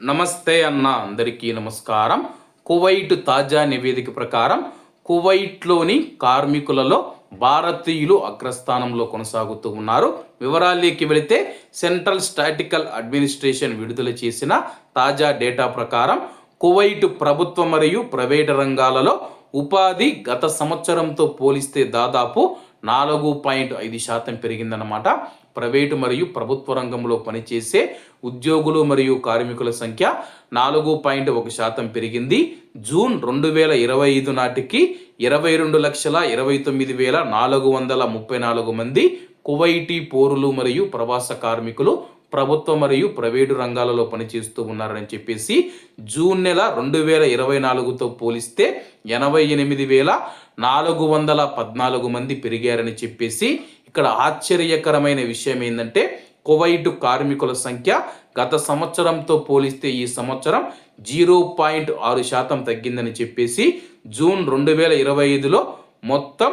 నమస్తే అన్న అందరికీ నమస్కారం. కువైట్ తాజా నివేదిక ప్రకారం కువైట్లోని కార్మికులలో భారతీయులు అగ్రస్థానంలో కొనసాగుతూ ఉన్నారు. వివరాల్లోకి వెళితే సెంట్రల్ స్టాటికల్ అడ్మినిస్ట్రేషన్ విడుదల చేసిన తాజా డేటా ప్రకారం కువైట్ ప్రభుత్వ మరియు ప్రైవేటు రంగాలలో ఉపాధి గత సంవత్సరంతో పోలిస్తే దాదాపు నాలుగు పాయింట్ ఐదు శాతం పెరిగిందన్నమాట. ప్రైవేటు మరియు ప్రభుత్వ రంగంలో పనిచేసే ఉద్యోగులు మరియు కార్మికుల సంఖ్య నాలుగు పాయింట్ ఒక శాతం పెరిగింది. జూన్ రెండు వేల ఇరవై ఐదు నాటికి ఇరవై రెండు లక్షల ఇరవై తొమ్మిది వేల నాలుగు వందల ముప్పై నాలుగు మంది కువైటీ పౌరులు మరియు ప్రవాస కార్మికులు ప్రభుత్వ మరియు ప్రైవేటు రంగాలలో పనిచేస్తూ ఉన్నారని చెప్పేసి జూన్ నెల రెండు వేల ఇరవై నాలుగుతో పోలిస్తే ఎనభై ఎనిమిది వేల నాలుగు వందల పద్నాలుగు మంది పెరిగారని చెప్పేసి ఇక్కడ ఆశ్చర్యకరమైన విషయం ఏంటంటే కువైట్ కార్మికుల సంఖ్య గత సంవత్సరంతో పోలిస్తే ఈ సంవత్సరం జీరో పాయింట్ ఆరు శాతం తగ్గిందని చెప్పేసి జూన్ రెండు వేల ఇరవై ఐదులో మొత్తం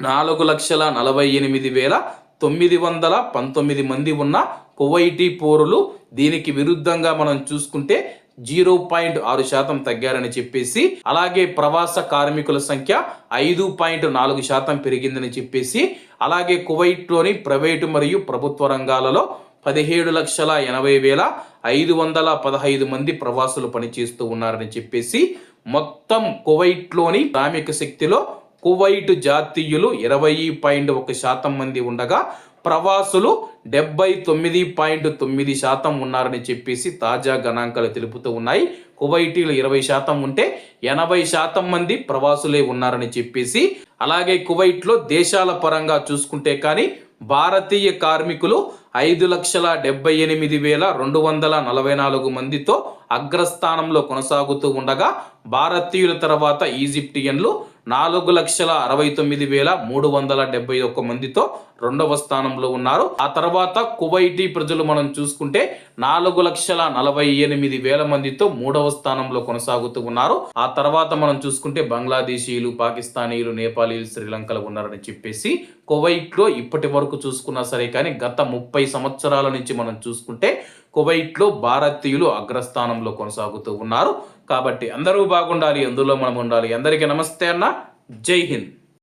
నాలుగు లక్షల నలభై ఎనిమిది వేల తొమ్మిది వందల పంతొమ్మిది మంది ఉన్న కువైటీ పోరులు దీనికి విరుద్ధంగా మనం చూసుకుంటే జీరో పాయింట్ ఆరు శాతం తగ్గారని చెప్పేసి అలాగే ప్రవాస కార్మికుల సంఖ్య ఐదు పాయింట్ నాలుగు శాతం పెరిగిందని చెప్పేసి అలాగే కువైట్లోని ప్రైవేటు మరియు ప్రభుత్వ రంగాలలో పదిహేడు లక్షల ఎనభై వేల ఐదు వందల పదహైదు మంది ప్రవాసులు పనిచేస్తూ ఉన్నారని చెప్పేసి మొత్తం కువైట్లోని శ్రామిక శక్తిలో కువైట్ జాతీయులు ఇరవై పాయింట్ ఒక శాతం మంది ఉండగా ప్రవాసులు డెబ్బై తొమ్మిది పాయింట్ తొమ్మిది శాతం ఉన్నారని చెప్పేసి తాజా గణాంకాలు తెలుపుతూ ఉన్నాయి. కువైటీలు ఇరవై శాతం ఉంటే ఎనభై శాతం మంది ప్రవాసులే ఉన్నారని చెప్పేసి అలాగే కువైట్లో దేశాల పరంగా చూసుకుంటే కానీ భారతీయ కార్మికులు ఐదు లక్షల డెబ్బై ఎనిమిది వేల రెండు వందల నలభై నాలుగు మందితో అగ్రస్థానంలో కొనసాగుతూ ఉండగా భారతీయుల తర్వాత ఈజిప్టియన్లు నాలుగు లక్షల అరవై తొమ్మిది వేల మూడు వందల డెబ్బై ఒక్క మందితో రెండవ స్థానంలో ఉన్నారు. ఆ తర్వాత కువైటీ ప్రజలు మనం చూసుకుంటే నాలుగు లక్షల నలభై ఎనిమిది వేల మందితో మూడవ స్థానంలో కొనసాగుతూ ఉన్నారు. ఆ తర్వాత మనం చూసుకుంటే బంగ్లాదేశీయులు పాకిస్తానీయులు నేపాలీలు శ్రీలంకలో ఉన్నారని చెప్పేసి కువైట్లో ఇప్పటి వరకు చూసుకున్నా సరే కానీ గత ముప్పై సంవత్సరాల నుంచి మనం చూసుకుంటే కువైట్లో భారతీయులు అగ్రస్థానంలో కొనసాగుతూ ఉన్నారు. కాబట్టి అందరూ బాగుండాలి అందులో మనం ఉండాలి? అందరికీ నమస్తే అన్న. జై హింద్.